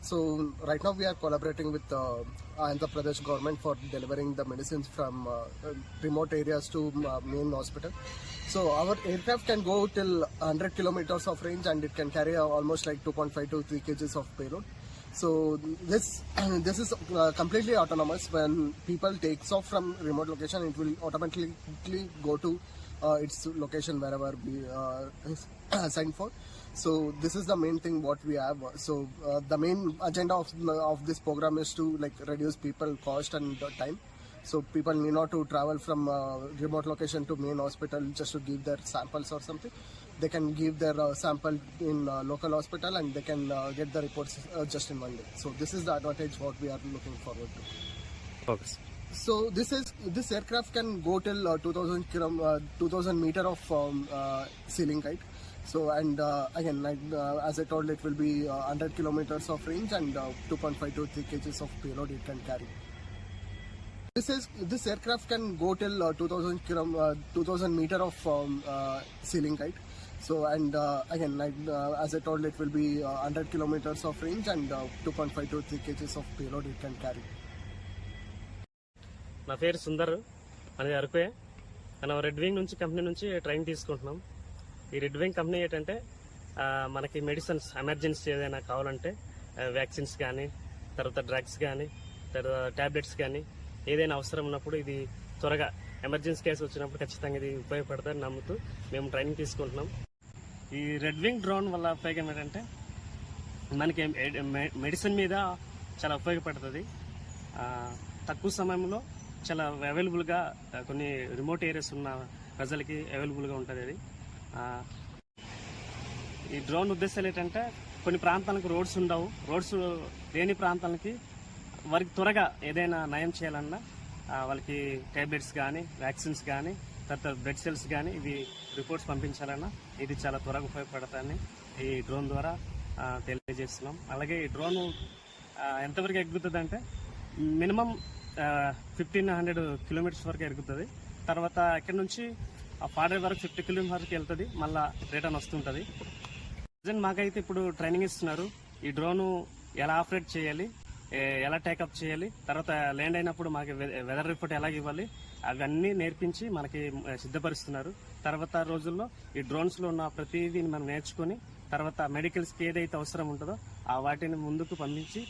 So right now we are collaborating with uh, Andhra Pradesh government for delivering the medicines from uh, uh, remote areas to uh, main hospital. So our aircraft can go till 100 kilometers of range and it can carry uh, almost like 2.5 to 3 kgs of payload. So this this is uh, completely autonomous. When people takes off from remote location, it will automatically go to uh, its location wherever we uh, signed for. So this is the main thing what we have. So uh, the main agenda of of this program is to like reduce people cost and time. So people need not to travel from uh, remote location to main hospital just to give their samples or something. They can give their uh, sample in uh, local hospital and they can get the reports just in one day. So this is the advantage what we are looking forward to. Okay. So this is this aircraft can go till uh, 2000 kilo, uh, 2000 meter of um, uh, ceiling height. So and uh, again, like uh, as I told, it will be uh, 100 kilometers of range and uh, 2.5 to 3 kgs of payload it can carry. This is this aircraft can go till uh, 2000 kilo, uh, 2000 meter of um, uh, ceiling height. So and uh, again, like uh, as I told, it will be uh, 100 kilometers of range and uh, 2.5 to 3 kgs of payload it can carry. నా పేరు సుందర్ అనేది అరకుయే మనం red wing నుంచి company నుంచి train తీసుకుంటున్నాం. ఈ red wing company ఏంటంటే మనకి మెడిసిన్స్ ఎమర్జెన్సీ ఏదైనా కావాలంటే వ్యాక్సిన్స్ కానీ తర్వాత డ్రగ్స్ కానీ తర్వాత ట్యాబ్లెట్స్ కానీ ఏదైనా అవసరం ఉన్నప్పుడు ఇది త్వరగా ఎమర్జెన్సీ కేసు వచ్చినప్పుడు ఖచ్చితంగా ఇది ఉపయోగపడతారని నమ్ముతూ మేము ట్రైనింగ్ తీసుకుంటున్నాం. ఈ రెడ్ వింగ్ డ్రోన్ వల్ల ఉపయోగం ఏంటంటే మనకి మె- మెడిసిన్ మీద చాలా ఉపయోగపడుతుంది. తక్కువ సమయంలో చాలా అవైలబుల్గా కొన్ని రిమోట్ ఏరియాస్ ఉన్న ప్రజలకి అవైలబుల్గా ఉంటుంది అది. ఈ డ్రోన్ ఉద్దేశాలు ఏంటంటే కొన్ని ప్రాంతాలకు రోడ్స్ ఉండవు. రోడ్స్ లేని ప్రాంతాలకి వారికి త్వరగా ఏదైనా నయం చేయాలన్నా వాళ్ళకి టాబ్లెట్స్ కానీ వ్యాక్సిన్స్ కానీ తర్వాత బ్లడ్ సెల్స్ కానీ ఇవి రిపోర్ట్స్ పంపించాలన్నా ఇది చాలా త్వరగా ఉపయోగపడతాయని ఈ డ్రోన్ ద్వారా తెలియజేస్తున్నాం. అలాగే ఈ డ్రోన్ ఎంతవరకు ఎగ్గుతుంది అంటే మినిమం ఫిఫ్టీన్ హండ్రెడ్ కిలోమీటర్స్ వరకు ఎరుగుతుంది. తర్వాత ఇక్కడ నుంచి? ఫార్డర్ వరకు ఫిఫ్టీ కిలోమీటర్ వరకు వెళ్తుంది. మళ్ళీ రిటర్న్ వస్తుంటుంది. ప్రజెంట్ మాకైతే ఇప్పుడు ట్రైనింగ్ ఇస్తున్నారు. ఈ డ్రోను ఎలా ఆపరేట్ చేయాలి? ఎలా టేకప్ చేయాలి? తర్వాత ల్యాండ్ అయినప్పుడు మాకు వెదర్ రిపోర్ట్ ఎలా ఇవ్వాలి? అవన్నీ నేర్పించి మనకి సిద్ధపరుస్తున్నారు. తర్వాత రోజుల్లో ఈ డ్రోన్స్లో ఉన్న ప్రతిదీని మనం నేర్చుకొని తర్వాత మెడికల్స్కి ఏదైతే అవసరం ఉంటుందో ఆ వాటిని ముందుకు పంపించి